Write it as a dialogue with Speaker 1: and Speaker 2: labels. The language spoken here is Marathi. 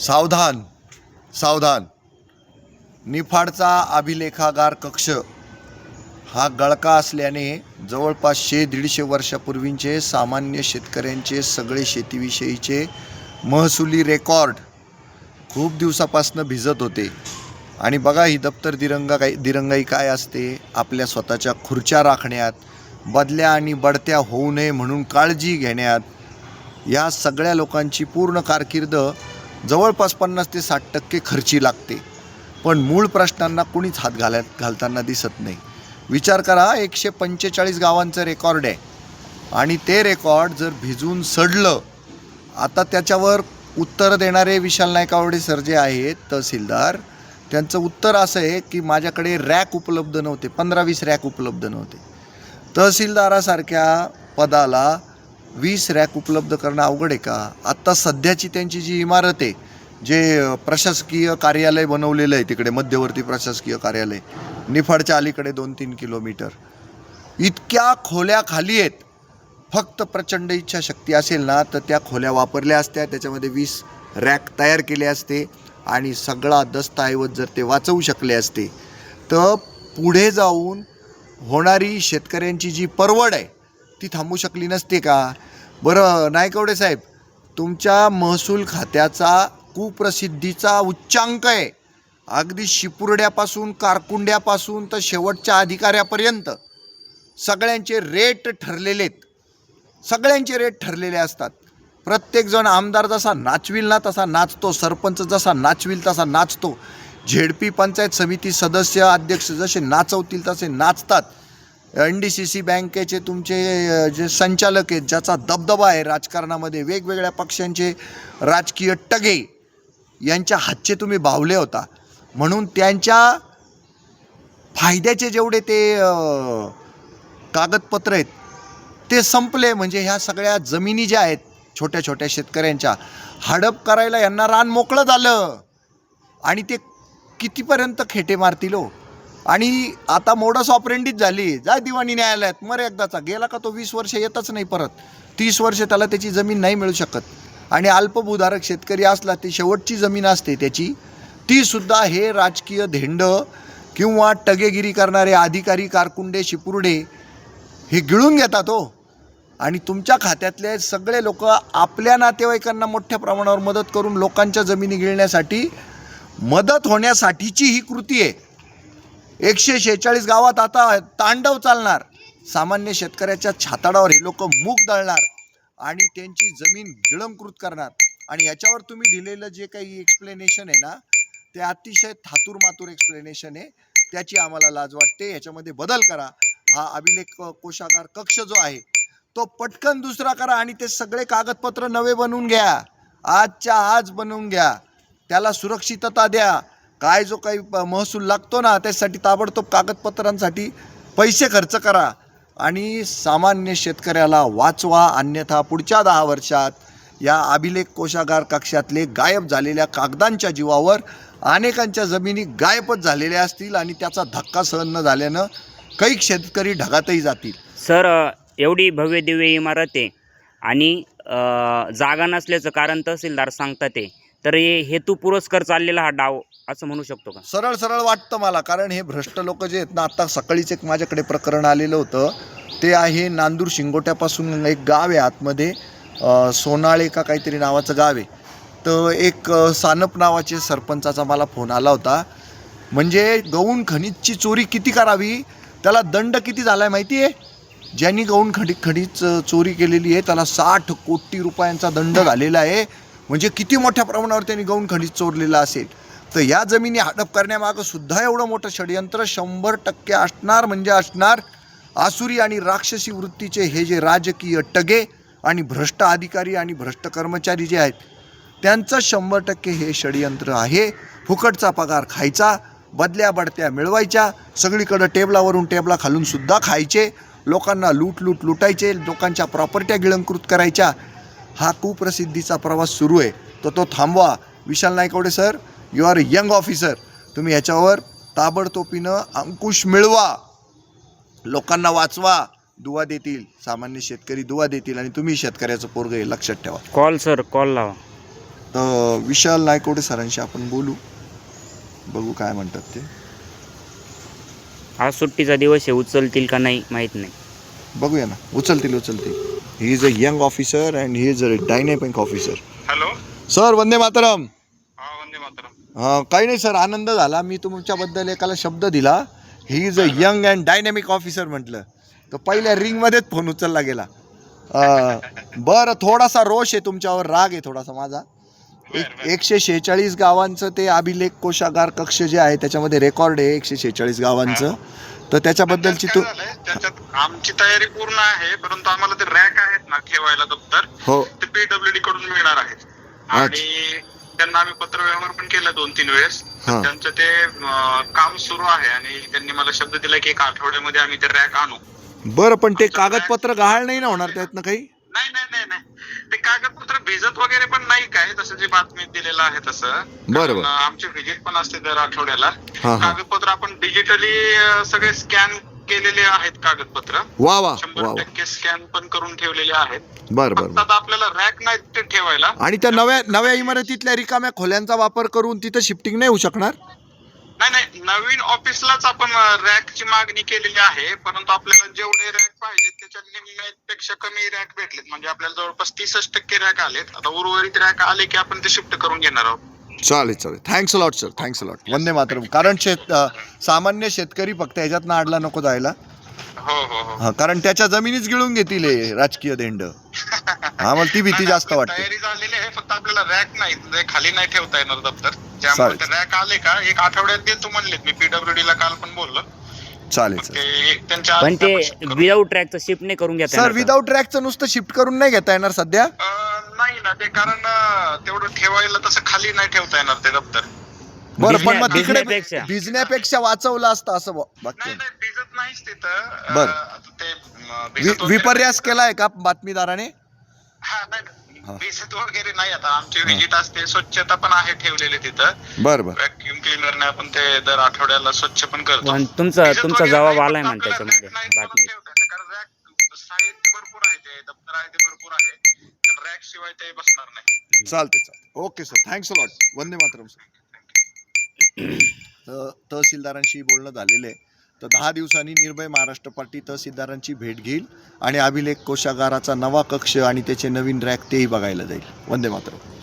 Speaker 1: सावधान सावधान. निफाडचा अभिलेखागार कक्ष. हा गळका असल्याने जवळपास शे दीडशे वर्षापूर्वींचे सामान्य शेतकऱ्यांचे सगळे शेतीविषयीचे महसुली रेकॉर्ड खूप दिवसापासनं भिजत होते. आणि बघा ही दप्तर दिरंगा काय दिरंगाई काय असते? आपल्या स्वतःच्या खुर्च्या राखण्यात बदल्या आणि बढत्या होऊ नये म्हणून काळजी घेण्यात या सगळ्या लोकांची पूर्ण कारकीर्द जवळपास पन्नास ते साठ टक्के खर्ची लागते. पण मूळ प्रश्नांना कुणीच हात घालत घालताना दिसत नाही. विचार करा एकशे पंचेचाळीस गावांचं रेकॉर्ड आहे. आणि ते रेकॉर्ड जर भिजून सडलं आता त्याच्यावर उत्तर देणारे विशाल नायकावडे सर जे आहेत तहसीलदार त्यांचं उत्तर असं आहे की माझ्याकडे रॅक उपलब्ध नव्हते पंधरा वीस रॅक उपलब्ध नव्हते. तहसीलदारासारख्या पदाला वीस रॅक उपलब्ध करणं अवघड आहे का? आत्ता सध्याची त्यांची जी इमारत आहे जे प्रशासकीय कार्यालय बनवलेलं आहे तिकडे मध्यवर्ती प्रशासकीय कार्यालय निफाडच्या अलीकडे दोन तीन किलोमीटर. इतक्या खोल्या खाली आहेत. फक्त प्रचंड इच्छाशक्ती असेल ना तर त्या खोल्या वापरल्या असत्या. त्याच्यामध्ये वीस रॅक तयार केले असते आणि सगळा दस्तऐवज जर ते वाचवू शकले असते तर पुढे जाऊन होणारी शेतकऱ्यांची जी परवड आहे ती थांबू शकली नसते का? बरं नायकवडे साहेब तुमच्या महसूल खात्याचा कुप्रसिद्धीचा उच्चांक आहे. अगदी शिपुर्ड्यापासून कारकुंड्यापासून तर शेवटच्या अधिकाऱ्यापर्यंत सगळ्यांचे रेट ठरलेले आहेत सगळ्यांचे रेट ठरलेले असतात. प्रत्येकजण आमदार जसा नाचविल ना तसा नाचतो. सरपंच जसा नाचविल तसा नाचतो. झेडपी पंचायत समिती सदस्य अध्यक्ष जसे नाचवतील तसे नाचतात. एन डी सी सी बँकेचे तुमचे जे संचालक आहेत ज्याचा दबदबा आहे राजकारणामध्ये वेगवेगळ्या पक्षांचे राजकीय टगे यांच्या हातचे तुम्ही बावले होता. म्हणून त्यांच्या फायद्याचे जेवढे ते कागदपत्र आहेत ते संपले. म्हणजे ह्या सगळ्या जमिनी ज्या आहेत छोट्या छोट्या शेतकऱ्यांच्या हडप करायला यांना रान मोकळं झालं. आणि ते कितीपर्यंत खेटे मारतील हो? आणि आता मोडस ऑपरेंडीच झाली. जा दिवाणी न्यायालयात. मर एकदाचा. गेला का तो वीस वर्ष येतच नाही परत. तीस वर्ष त्याला त्याची जमीन नाही मिळू शकत. आणि अल्पभूधारक शेतकरी असला ती शेवटची जमीन असते त्याची. तीसुद्धा हे राजकीय धेंड किंवा टगेगिरी करणारे अधिकारी कारकुंडे शिपुर्डे हे गिळून घेतात हो. आणि तुमच्या खात्यातले सगळे लोक आपल्या नातेवाईकांना मोठ्या प्रमाणावर मदत करून लोकांच्या जमिनी गिळण्यासाठी मदत होण्यासाठीची ही कृती आहे. एकशे शेहेचाळीस गावात आता तांडव चालणार. सामान्य शेतकऱ्याच्या छाताडावर हे लोक मूग दळणार आणि त्यांची जमीन गिळंकृत करणार. आणि याच्यावर तुम्ही दिलेलं जे काही एक्सप्लेनेशन आहे ना ते अतिशय थातूर मातूर एक्सप्लेनेशन आहे. त्याची आम्हाला लाज वाटते. याच्यामध्ये बदल करा. हा अभिलेख कोशागार कक्ष जो आहे तो पटकन दुसरा करा आणि ते सगळे कागदपत्र नवे बनवून घ्या. आजच्या आज बनवून घ्या. त्याला सुरक्षितता द्या. काय जो काही प- महसूल लागतो ना त्यासाठी ताबडतोब कागदपत्रांसाठी पैसे खर्च करा आणि सामान्य शेतकऱ्याला वाचवा अन्यथा पुढच्या दहा वर्षात या अभिलेख कोशागार कक्षातले गायब झालेल्या कागदांच्या जीवावर अनेकांच्या जमिनी गायबच झालेल्या असतील आणि त्याचा धक्का सहन न झाल्यानं काही शेतकरी ढगातही जातील.
Speaker 2: सर एवढी भव्य दिव्य इमारत आहे आणि जागा नसल्याचं कारण तहसीलदार सांगतात ते तर हे हेतू पुरस्कार चाललेला हा डाव असं म्हणू शकतो का?
Speaker 1: सरळ सरळ वाटतं मला कारण हे भ्रष्ट लोक जे आहेत ना आता सकाळीच एक माझ्याकडे प्रकरण आलेलं होतं. ते आहे नांदूर शिंगोट्यापासून एक गाव आहे आतमध्ये सोनाळे का काहीतरी नावाचं गाव आहे. तर एक सानप नावाचे सरपंचाचा मला फोन आला होता. म्हणजे गौण खनिजची चोरी किती करावी? त्याला दंड किती झाला आहे माहिती आहे ज्यांनी गौण खडी खनिज चोरी केलेली आहे त्याला साठ कोटी रुपयांचा दंड झालेला आहे. म्हणजे किती मोठ्या प्रमाणावर त्यांनी गौण खनिज चोरलेलं असेल? तर या जमिनी हडप करण्यामागं सुद्धा एवढं मोठं षडयंत्र शंभर टक्के असणार म्हणजे असणार. आसुरी आणि राक्षसी वृत्तीचे हे जे राजकीय टगे आणि भ्रष्ट अधिकारी आणि भ्रष्ट कर्मचारी जे आहेत त्यांचं शंभर टक्के हे षडयंत्र आहे. फुकटचा पगार खायचा बदल्या बडत्या मिळवायच्या सगळीकडं टेबलावरून टेबला खालून सुद्धा खायचे लोकांना लूट लूट लुटायचे लोकांच्या प्रॉपर्ट्या गिळंकृत करायच्या. हा कुप्रसिद्धीचा प्रवास सुरू आहे. तर तो थांबवा. Vishal Nayakwade sir you are young officer तुम्ही ह्याच्यावर ताबडतोबीनं अंकुश मिळवा. लोकांना वाचवा. दुवा देतील. सामान्य शेतकरी दुवा देतील आणि तुम्ही शेतकऱ्याचं पोरग आहे लक्षात ठेवा.
Speaker 2: कॉल सर कॉल लावा.
Speaker 1: तर विशाल नायकोडे सरांशी आपण बोलू. बघू काय म्हणतात ते.
Speaker 2: आज सुट्टीचा दिवस आहे. उचलतील का नाही माहीत नाही.
Speaker 1: बघूया ना. उचलतील उचलतील. He is a young officer and he is a dynamic officer
Speaker 3: hello
Speaker 1: sir Vande Mataram
Speaker 3: हा वंदे मातरम
Speaker 1: काही नाही सर आनंद झाला. मी तुमच्याबद्दल एकाला शब्द दिला. He is a young and dynamic officer म्हटलं. तर पहिल्या रिंगमध्येच फोन उचलला गेला. अं, बरं थोडासा रोष आहे तुमच्यावर. राग आहे थोडासा माझा. एक एकशे शेहेचाळीस गावांचं ते अभिलेख कोशागार कक्ष जे आहे त्याच्यामध्ये रेकॉर्ड आहे एकशे शेहेचाळीस गावांचं. तर त्याच्याबद्दलची तू
Speaker 3: त्याच्यात आमची तयारी पूर्ण आहे परंतु आम्हाला ते रॅक आहेत ना ठेवायला दप्तर
Speaker 1: हो.
Speaker 3: ते पीडब्ल्यू डी कडून मिळणार आहेत. आणि त्यांना आम्ही पत्र व्यवहार पण केला दोन तीन वेळेस.
Speaker 1: हा.
Speaker 3: त्यांचं ते अं, काम सुरू आहे आणि त्यांनी मला शब्द दिला की एक आठवड्यामध्ये आम्ही ते रॅक आणू.
Speaker 1: बरं पण ते कागदपत्र गहाळ नाही ना होणार त्यातनं काही?
Speaker 3: नाही नाही कागदपत्र भिजत वगैरे पण नाही काय? तसं जे बातमीत दिलेलं आहे तसं.
Speaker 1: बरं, बरं.
Speaker 3: कारण, आमची व्हिजिट पण असते दर आठवड्याला. कागदपत्र आपण डिजिटली सगळे स्कॅन केलेले आहेत कागदपत्र.
Speaker 1: वा वा
Speaker 3: शंभर टक्के स्कॅन पण करून ठेवलेले आहेत.
Speaker 1: बरं बरं
Speaker 3: फक्त
Speaker 1: बरं.
Speaker 3: आता आपल्याला रॅक नाही ते ठेवायला.
Speaker 1: आणि त्या नव्या नव्या इमारतीतल्या रिकाम्या खोल्यांचा वापर करून तिथं शिफ्टिंग नाही होऊ शकणार?
Speaker 3: नाही नाही नवीन ऑफिसलाच आपण रॅकची मागणी केलेली आहे परंतु आपल्याला जेवढे रॅक पाहिजेत त्याच्या निम्म्यापेक्षा कमी रॅक भेटलेत. म्हणजे आपल्याला जवळपास तीसच टक्के रॅक आलेत. आता उर्वरित रॅक आले की आपण ते शिफ्ट करून घेणार आहोत.
Speaker 1: चालेल चालेल. Thanks lot sir thanks lot Vande Mataram. कारण शेत सामान्य शेतकरी फक्त ह्याच्यातनं अडला नको जायला.
Speaker 3: हो हो हो.
Speaker 1: हा, कारण त्याच्या जमिनीच गिळून घेतील हे राजकीय देंड हा मला ती भीती
Speaker 3: नाही,
Speaker 1: जास्त
Speaker 3: आपली
Speaker 1: वाटते.
Speaker 3: तयारी झालेली आहे फक्त आपल्याला रॅक नाही म्हणजे खाली नाही ठेवता येणार दप्तर. त्यामुळे
Speaker 1: चालेल.
Speaker 3: ते रॅक आले का एक आठवड्यात देतो म्हणलेत मी पीडब्ल्यूडी ला काल पण बोललो.
Speaker 1: चालेल
Speaker 3: मग ते त्यांच्या
Speaker 2: पण ते. विदाऊट ट्रॅकचं शिफ्ट नाही करून घेता
Speaker 1: सर
Speaker 2: येणार का?
Speaker 1: विदाऊट ट्रॅकचं नुसतं शिफ्ट करून नाही घेता येणार सध्या?
Speaker 3: अं, नाही ना ते कारण अं, तेवढं ठेवायला तसं खाली नाही ठेवता येणार ते दप्तर.
Speaker 1: बरं पण मग तिकडे
Speaker 2: भिजण्यापेक्षा.
Speaker 1: भिजण्यापेक्षा वाचवलं असतं असं ब- वाक्य.
Speaker 3: नाही नाही भिजत नाहीच तिथं. अं,
Speaker 1: बरं.
Speaker 3: आता ते अं,
Speaker 1: वि-
Speaker 3: भिजत वगैरे-
Speaker 1: विपर्यास केलाय का बातमीदाराने?
Speaker 3: हा नाही.
Speaker 1: हा.
Speaker 3: भिजत वगैरे नाही आता. आमची व्हिजिट असते स्वच्छता पण आहे ठेवलेली तिथं.
Speaker 1: बरं बरं.
Speaker 3: व्हॅक्युम क्लिनरने आपण ते दर आठवड्याला स्वच्छ पण करतो.
Speaker 2: पण तुमचा
Speaker 3: भिजत
Speaker 2: तुमचा
Speaker 3: वगैरे
Speaker 2: जबाब
Speaker 3: नाही,
Speaker 2: आलाय
Speaker 3: फक्त
Speaker 2: म्हण
Speaker 3: आपल्याला
Speaker 2: त्याच्यामध्ये
Speaker 3: rack नाही
Speaker 2: बातमीत
Speaker 3: ठेवता येत. कारण रॅक साहित्य भरपूर आहे ते दप्तर आहे ते भरपूर आहे. रॅक शिवाय ते बसणार नाही.
Speaker 1: चालते चालते okay sir thanks lot Vande Mataram sir तहसीलदारांशी बोलणं झालेलं आहे. तर दहा दिवसांनी निर्भय महाराष्ट्र पार्टी तहसीलदारांची भेट घेईल आणि अभिलेख कोशागाराचा नवा कक्ष आणि त्याचे नवीन रॅक तेही बघायला जाईल. वंदे मातरम.